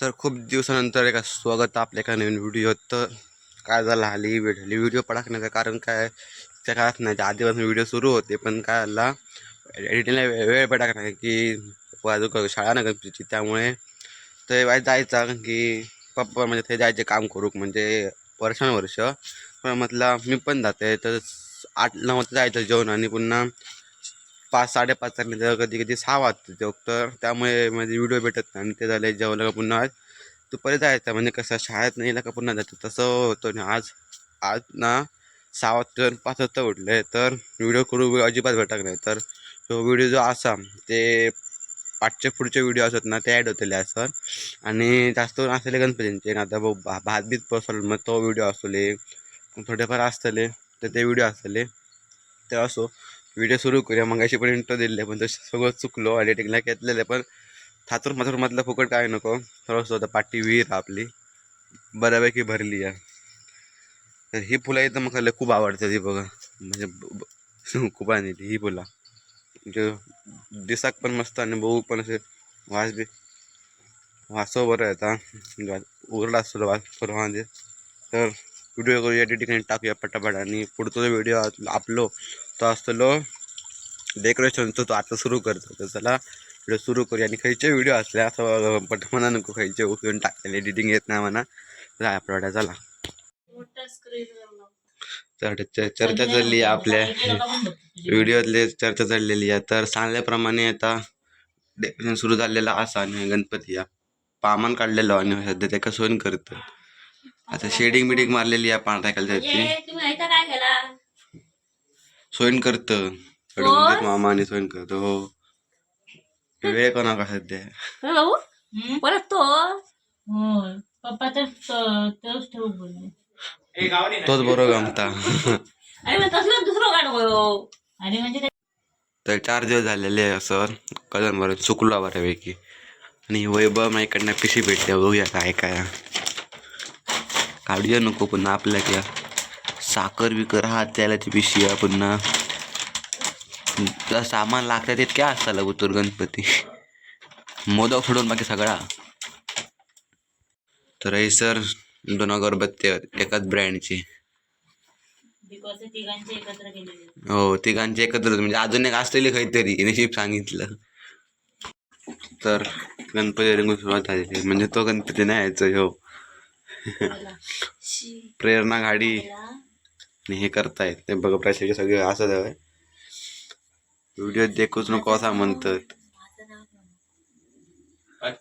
तर खूप दिवसानंतर एका स्वागत आपल्या एका नवीन व्हिडिओ तर काय झालं हल्ली व्हिडिओ व्हिडिओ पडाकण्याचं कारण काय? त्या काळात नाही त्या आधीपासून व्हिडिओ सुरू होते पण काय झाला? एडिटिंगला वेळ पडाक नाही की अजून शाळा ना गणपतीची त्यामुळे ते वाईट जायचा की पप्पा म्हणजे ते जायचे काम करू म्हणजे वर्षानुवर्ष. पण म्हटलं मी पण जाते तर आठ नऊ वाजता जायचं जेवण आणि पुन्हा पाच साडेपाच नंतर कधी कधी सहा वाजते जेव तर त्यामुळे माझे व्हिडिओ भेटत नाही. आणि ते झाले जेवलं का पुन्हा दुपारी जायचं म्हणजे कसं शाळेत नाही का पुन्हा जायचं तसं होतं ना आज आज ना सहा वाजता पाच वाजता उठले तर व्हिडिओ करू अजिबात भेटत नाही. तर तो व्हिडिओ जो असा ते पाचचे पुढचे व्हिडिओ असत ना ते ॲड होतले असत आणि जास्त करून असले गणपतींचे. आता भाऊ भा भात बीत बसवलं मग तो व्हिडिओ असले थोडेफार असतले तर ते व्हिडिओ असतले तर असो. व्हिडिओ सुरू करूया. मंगाशी पण इंटर दिले पण तसं सगळं चुकलो एडिटिंगला घेतलेलं पण थातूर माथूर मधलं फुकट काय नको. थोडंसं होतं पाठी विहीर आपली. बऱ्यापैकी भरली आहे. तर ही फुलं इथं मग खाल्लं खूप आवडतात ही बघा. म्हणजे खूप आणली ही फुलं. म्हणजे दिसाक पण मस्त आणि बघू पण असे वास बी वासो बरं येतात उरला असतो वास म्हणजे तर व्हिडिओ करूया एडिटिंग टाकूया पटापट. आणि पुढचा जो व्हिडिओ आपलो तो असतलो डेकोरेशनचं तो आता सुरू करतो. तर चला व्हिडिओ सुरू करूया. आणि खयचे व्हिडिओ असले असं पट म्हणा नको खयचे उकळून टाकलेले एडिटिंग येत नाही म्हणा. तर आपल्या चला तर चर्चा चालली आपल्या व्हिडिओतले चर्चा चाललेली आहे. तर सांगल्याप्रमाणे आता डेकोरेशन सुरू झालेलं असा आणि गणपती या. पामान काढलेलं आणि सध्या ते कसं करतं. आता शेडिंग बिडिंग मारलेली आहे पांढऱ्या केला? सोयन करतं. मामा आणि सोयन करतो. हो. वेळ कोणा का सध्या? होय भाऊ परत तो. होय पप्पा तर तोच ठेवू बोलले. तोच बरोबर गमता. अरे तसलं दुसरं म्हणजे ते तर चार दिवस झालेले आहे असं. कळण बरं चुकलो बऱ्यापैकी आणि वैभव माझ्याकडनं पिशी भेटते बघूया काय काय. काढूया नको पुन्हा आपल्या क्या साखर विकर हा त्यालाची पिशी आहे पुन्हा. सामान लागतं ते क्या असताला उतर गणपती? मोदक सोडून बाकी सगळा. तर हे सर दोन अगरबत्ती एकाच ब्रँडची. हो तिघांचे एकत्र म्हणजे अजून एक असलेली काहीतरी नशीब सांगितलं. तर गणपती रंगून सुरुवात झालेली. म्हणजे तो गणपती नाही यायचं हो. प्रेरणा गाडी आणि हे करतायत. ते बघा प्रशाचे सगळे असं आहे व्हिडिओ देखूच नको असा म्हणतात.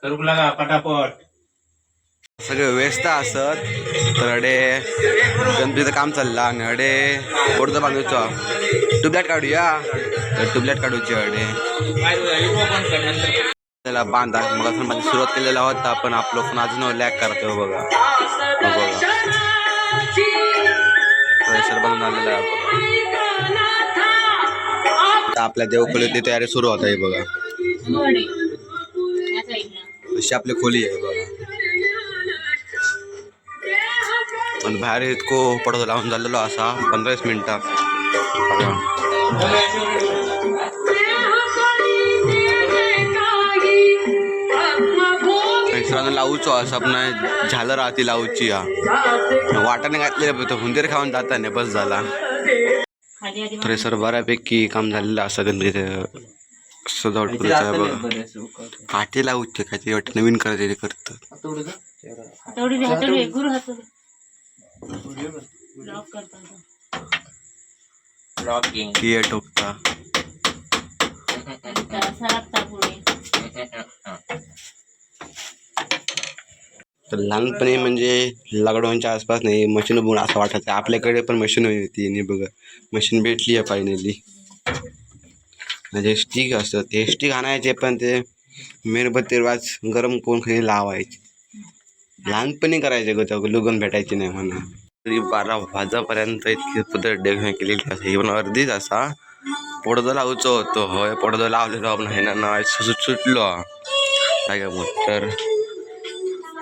करू लागा पटापट सगळे व्यस्त असत. तर अडे गणपतीचं काम चाललं आणि अडे पुढचं बांधूचो ट्यूबलाईट काढूया. तर ट्यूबलाईट काढूची अडे. आपल्याला बांधा मग असं सुरुवात केलेला होता पण आपलं फोन अजून लॅक करतो हो बघा. हो बघा. प्रेशर बनून आलेला आहे आपल्या देवखोलीची तयारी सुरू होत आहे बघा. अशी आपली खोली आहे बघा. आणि बाहेर इतको पडतो लावून झालेलो असा पंधरा मिनिटात असं आपण झालं राहते लावूची हा. वाटाने घातलेलं हुंदीर खाऊन जाताना बस झाला. तर सर बऱ्यापैकी काम झालेलं असं गणपती सजावट करूचं बघा. काठी लावूचे काय ते वाटतं नवीन करायचे ते करतं तर लहानपणी म्हणजे लॉकडाऊनच्या आसपास नाही मशीन बघून असं वाटायचं आपल्याकडे पण मशीन होती आणि बघा. मशीन भेटली आहे फायनली म्हणजे स्टिक असतं ते स्टिक आणायचे पण ते मेणबत्ती वाच गरम करून खाली लावायचे. लहानपणी करायचे ग लुगन भेटायची नाही म्हणा. तरी बारा वाजापर्यंत इतकी पद्धत डेव्हलप केलेली असते ही अर्धीच असा पडदो लावचो होतो होय पडदो लावलेलो आपण हे ना सुट सुटलो. काय मग तर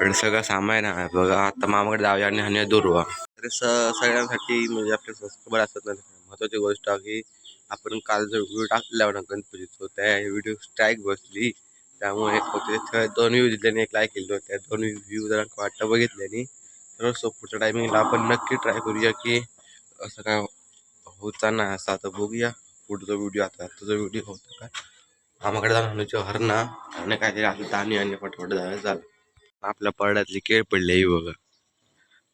पण सगळं सामान आहे बघा आता मामाकडे जाऊया आणि दूर दुर्वा. तर स सगळ्यांसाठी म्हणजे आपले सबस्क्रायबर असतात ना महत्त्वाची गोष्ट आहे की आपण काल जो व्हिडिओ टाकलेला होता गणपतीचा त्या व्हिडिओ स्ट्राईक बसली. त्यामुळे होते दोन व्ह्यू दिल्याने एक लाईक केले त्या दोन व्ह्यू जरा वाटतं बघितल्याने तर सो पुढच्या टायमिंगला आपण नक्की ट्राय करूया की असं काय होता नाही असं आता बघूया. पुढचा व्हिडिओ आता तुझा व्हिडिओ होता काय आम्हाकडे जाऊन हरणा. आणि काहीतरी असं दाणी आणि पटपट झालं झालं. आपल्या पडड्यातली केळ पडली ही बघा.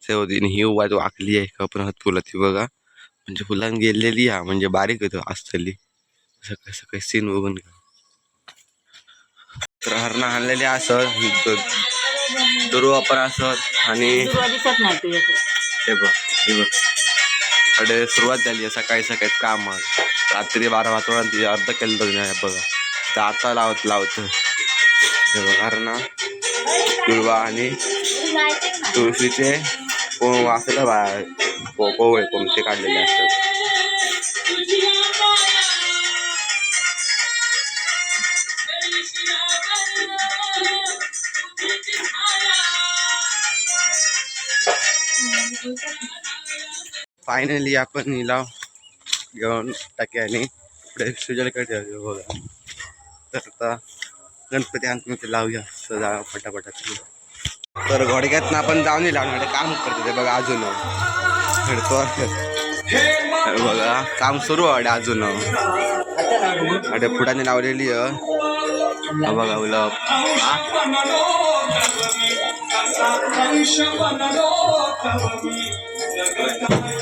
सेवतीने ही वाज वाकली आहे का पण हात फुला ती बघा. म्हणजे फुलां गेलेली हा म्हणजे बारीक होतो असतली सकाळी सकाळी सीन बघून तर हरणं आणलेली असत दुर्व पण असत आणि हे बघ हे बघ. कडे सुरुवात झाली आहे सकाळी सकाळी काम रात्री बारा वाजता अर्ध केलं बघा. तर आता लावत लावत. हे बघ हरणा. दुर्वा आणि तुळशीचे को असं बा कोवळे कोमते काढलेले असतात? फायनली आपण हिला घेऊन टाक्याने पुढे सुजलकडे बघा. तर आता गणपती अंतमध्ये लावूया. सजा पटापटात तर घोडक्यातनं आपण जाऊन येईल आणि काम करतो ते बघा अजून. खेळतो बघा काम सुरू आहे अजून. अडे फुटाने लावलेली आहे. बघा उलप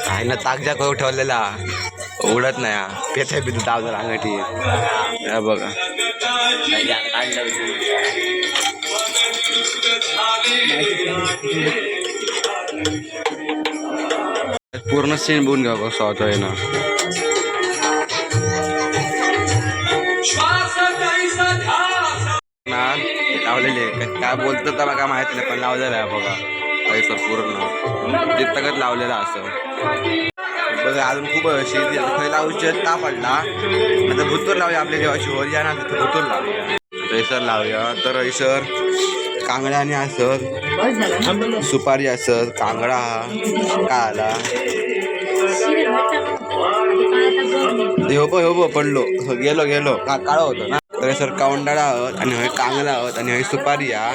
काय ना ताकजा करू ठेवलेला. उडत नाही हा. पेथे बिथे दाव अंगठी. बघा. पूर्ण सीन बघून घ्या कसं होतोय ना. लावलेले काय- काय बोलतं तर काय माहीत नाही पण लावलेलं आहे बघा. पैसा पूर्ण. जितकच लावलेलं असं. बघा अजून खूप शेती खय लावूचे ता पडला. आता भुतूर लावूया आपल्या जेव्हा शिवरी आहे ना तिथं भुतूर लावूया. रैसर लावूया. तर रैसर कांगडाने असत सुपारी असत कांगडा हा काय हो बो हो बो पडलो. गेलो गेलो. का काळो होतो ना? तर सर काउंडाळा आहोत आणि हय कांगडा आहोत आणि हय सुपारी हा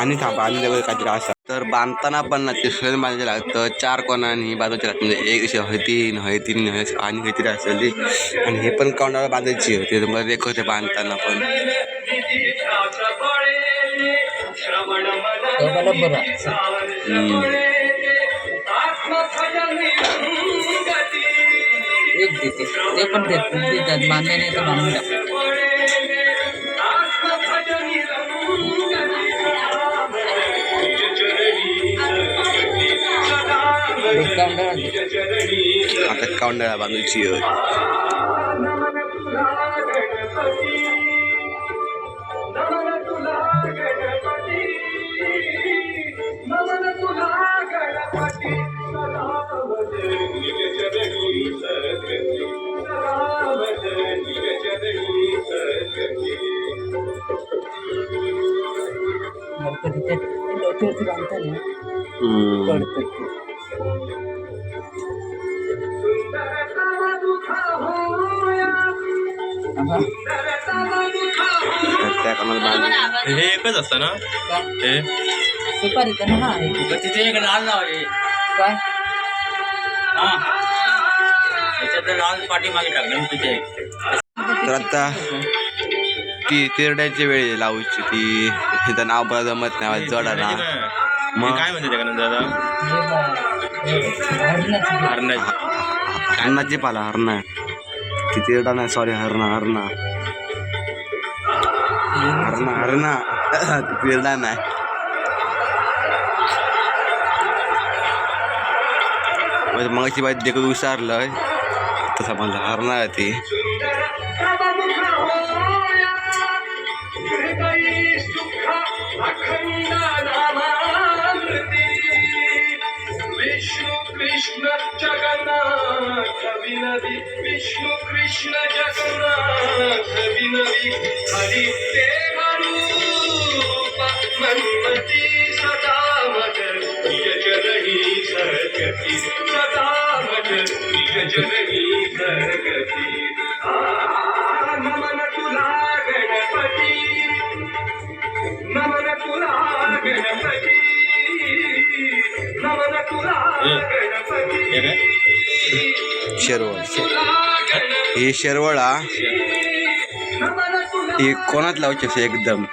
आणि थांबा आणि काहीतरी असा. तर बांधताना पण ना ते स्वयं बांधायला लागतं. चार कोणानी बांधायचे लागतं म्हणजे एक अशी हय तीन हय तीन हय आणि काहीतरी असली आणि हे पण काउंडाळा बांधायची होती. तर एक होते बांधताना पण. एक देते. ते पण देत देतात बांधले नाही तर बांधून टाकतात डिस्काउंट देतात. आता हम्म. पडतात ते. आहा, तर त्या कामाला बांध हे एकच असतं ना? हे? सुपारी तर ना आहे तिथे एक लाल लावले काय? हा. त्याच्यात लाल पाठीमागे टाक गणपती तर आता ती तिरड्याची वेळ लावूची ती. तिथं नाव मला जमत नाही जडा ना. मग? काय म्हणते त्या दादा? हे बा- हे हरणाची. बी- हरणाची हरणाची पाला हरणा. ती तिरडा नाही सॉरी हरणा हरणा. हरणा हरणा. ती तिरडा नाही म्हणजे मगाची बाई देखत विचारलंय. तसा मला हरणा आहे ती. विष्णु कृष्ण जगन्नाथ विनवी विष्णु कृष्ण जगन्नाथ विनवी हरि तेरा रूप मन्मति सदा मग निज जननी सरगती सदा मग निज जननी सरगती शेरवळ. ही शेरवळा ही. कोणात लावची अशी एकदम?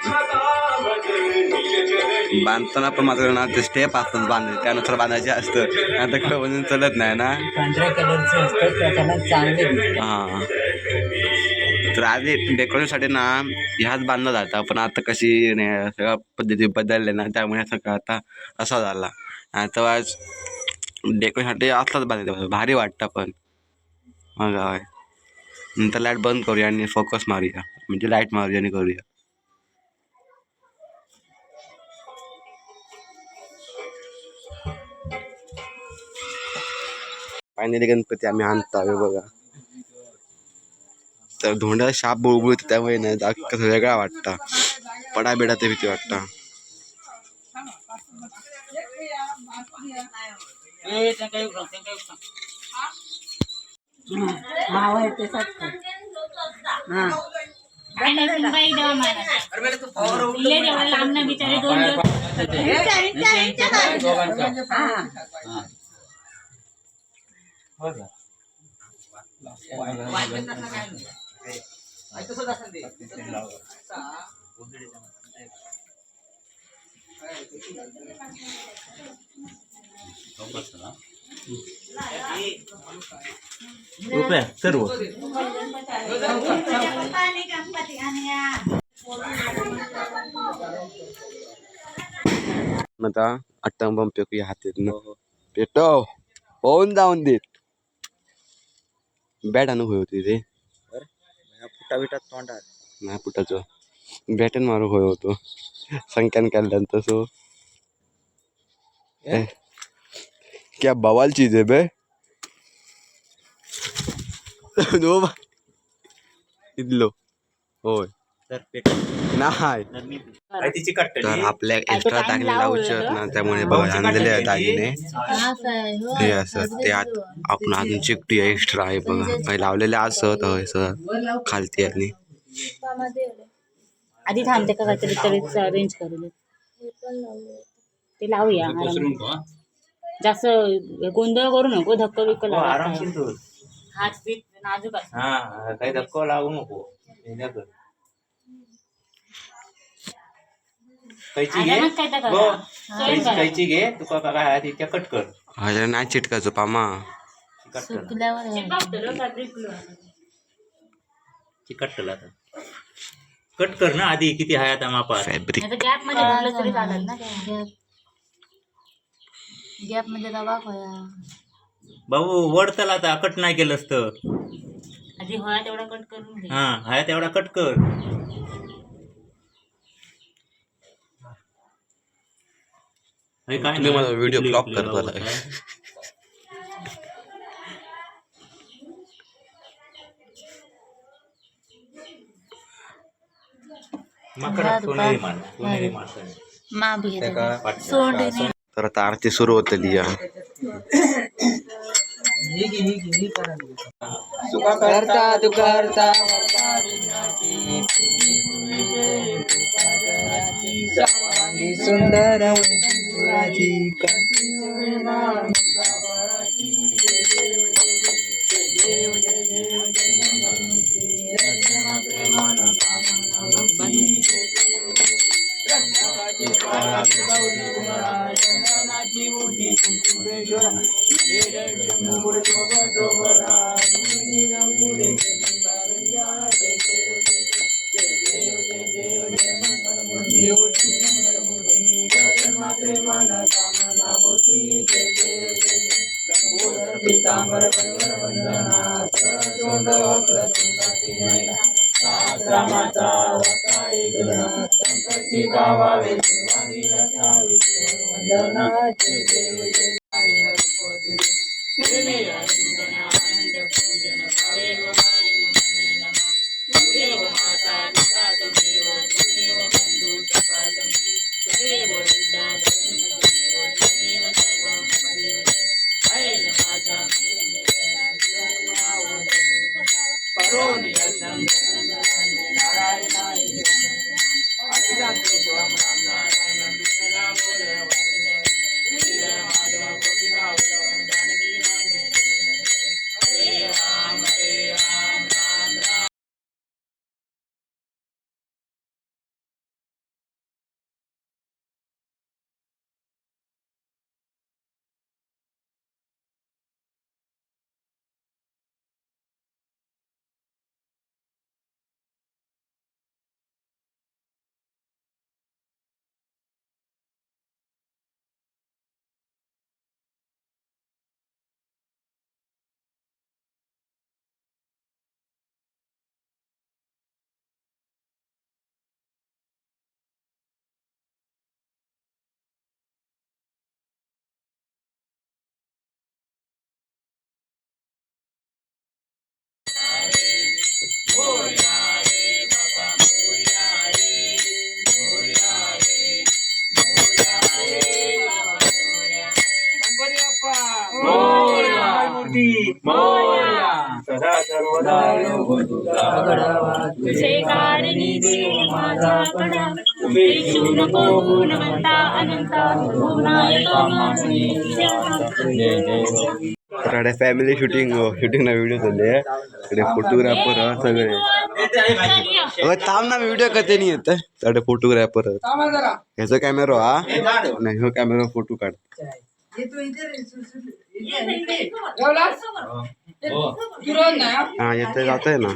बांधताना पण मात्र ना ते स्टेप असतात बांधायचे त्यानुसार बांधायचे असतं. आता काय म्हणून चलत नाही ना? हा. तर आधी डेकोरेशनसाठी ना ह्याच बांधला जाता पण आता कशी नाही सगळ्या पद्धती बदलल्या ना त्यामुळे सगळं आता असा झाला. आता आज डेकोरेशनसाठी असलाच बांधायचं भारी वाटतं पण. मग नंतर लाईट बंद करूया आणि फोकस मारूया. म्हणजे लाईट मारूया आणि करूया. फायनली गणपती आम्ही आणतो बघा. तर धोंड्याला शाप बुळबुळत त्यामुळे नाही कसं वेगळा वाटता. पडा बिडा ते भीती वाटता. ए, त्यांका येऊ सांग, त्यांका येऊ सांग. लांब ना बिचारे दोन दिवस दोघांचा. रुपये सर्व. आता अट्टम बंब पेकूया हातात ना. पेटव. होऊन जाऊन देत. बॅट अनुभव होती रे. फुटा बिटा तोंडात. नाही पुटाचं बॅटन मारू होय होतो. संख्यान केल्यान तसं. ए, क्या बवाल चीज है बे? नो बा इदलो होय नाही तर आपल्या एक्स्ट्रा दागिने आहेत ना त्यामुळे बघा आणलेले आहे दागिने. हे असत ते आत आपण अजून चिकटी एक्स्ट्रा आहे बघा. काही लावलेले असत होय सर. खालती आणि आधी थांबते का काहीतरी करू ते लावूया पसरून आरामात. ठेव, हा. जास्त गोंधळ करू नको धक्का बिक्क हो, आरामशीर ठेव. हात बीत नाजूक हा काही धक्का लागू नको. हे कर. कैची घे. आरामात काय तर करा. हो. स्वयं कैची करा. कैची घे. तुका काय आहे तिच्या कट कर. नाही चिटकायचं पामा. कट कर. चिपकतं fabric glue. ती कट कर आता. कट कर ना आधी किती आहे आता मापात. फॅब्रिक. मध्ये भरलं तरी चालेल ना. गॅपमध्ये भाऊ वडतला आता कट नाही केलं असतं. आधी होया तेवढा कट करून घे. हा तेवढा कट कर. अरे काय नाही. मला व्हिडिओ ब्लॉक करता. माकडा सोनेरी मान सोनेरी माणसं. मा तर आता आरती सुरू होतली या करता करता सुंदर देव आश्रमाचा संपत्ती पावावे देवानी असावी वंदनाचे देव निर्मय पूजन करेल सदा सर्वदा योग तुझा तुझे कारणी देव माझा कडा उपेक्षू नको गुणवंता अनंता गुणायका मागणी इकडे फॅमिली शूटिंग शूटिंग ना व्हिडिओ चालले इकडे फोटोग्राफर सगळे थांब ना व्हिडिओ कधी नाही येत इकडे फोटोग्राफर ह्याचा कॅमेरा हा. नाही ह्यो कॅमेरा फोटो काढ. हा येते जात आहे ना.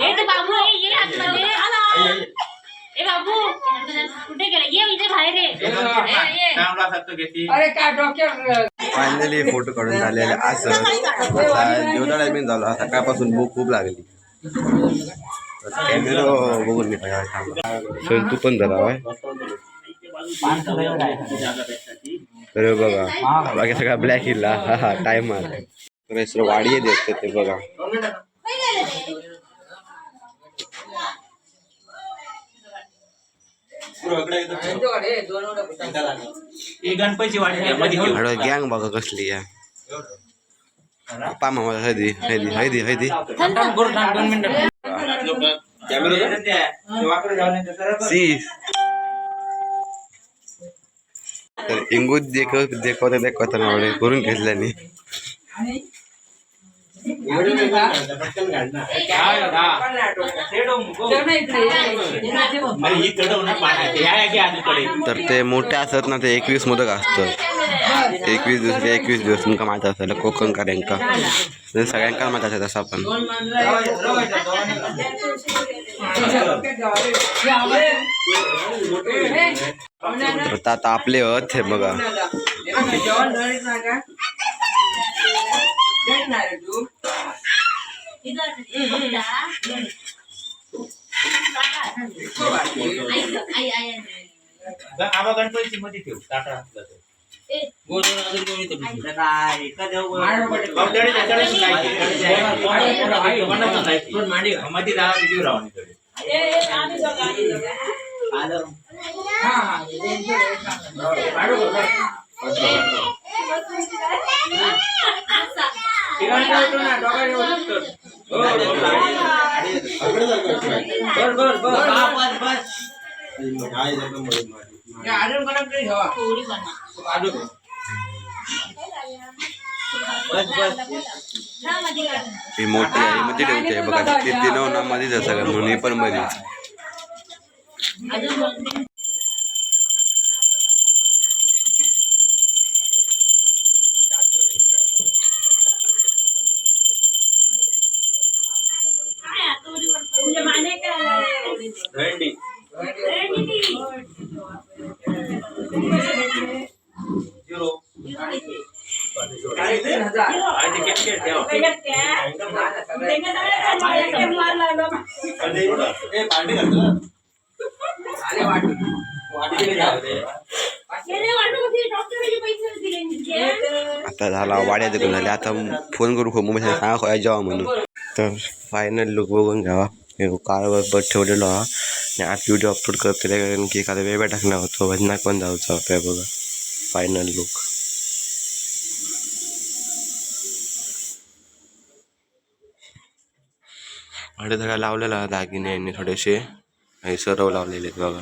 ए ते बाबू ए ये आतमध्ये. ए बाबू कुठे गेला? ये इथे बाहेर ये. अरे काय डोक्यावर फायनली फोटो काढून झालेले असं. आता जेवढा टायमिंग झाला सकाळपासून भूक खूप लागली. कॅमेरा बघून नाही तू पण जरा होय. तर बघा. बाकी सगळा ब्लॅक हिल्ला हा हा टाइम आला तर सर वाडी देत ते बघा. गँग बघा कसली या पामा मला हळदी हळदी हळदी हळदी. सी तर इंगूत देखव देखवता देखवता आवडे करून घेतल्याने तर ते मोठे असतात ना ते एकवीस मोदक असतं एकवीस दिवस ते एकवीस दिवस तुमका माहीत असेल कोकण कार्यांका सगळ्यांका माहीत असेल तसं आपण तर आता आपले हत हे बघा आबा गणपतीची मध्ये ठेव. कोणाचं लायकी? मध्ये दहा राहून. ही मोठी आहे मध्ये ठेवते बघा. ते तिनं ना मध्येच आहे सगळं म्हणून हे पण मध्ये आता झाला वाड्या देखून झाल्या आता फोन करू खूप मोबाईल सांगा खोया जेव्हा म्हणून. तर फायनल लुक बघून घ्यावा. कारवर बट ठेवलेलो हा. आणि आज व्हिडिओ अपलोड करते कारण की एखादा वेगळा टाकणार होतो. भजनाक पण जायचं आपल्या बघा. फायनल लुक वाडे लावलेला दागिने यांनी थोडेसे हे सरव लावलेले आहेत बघा.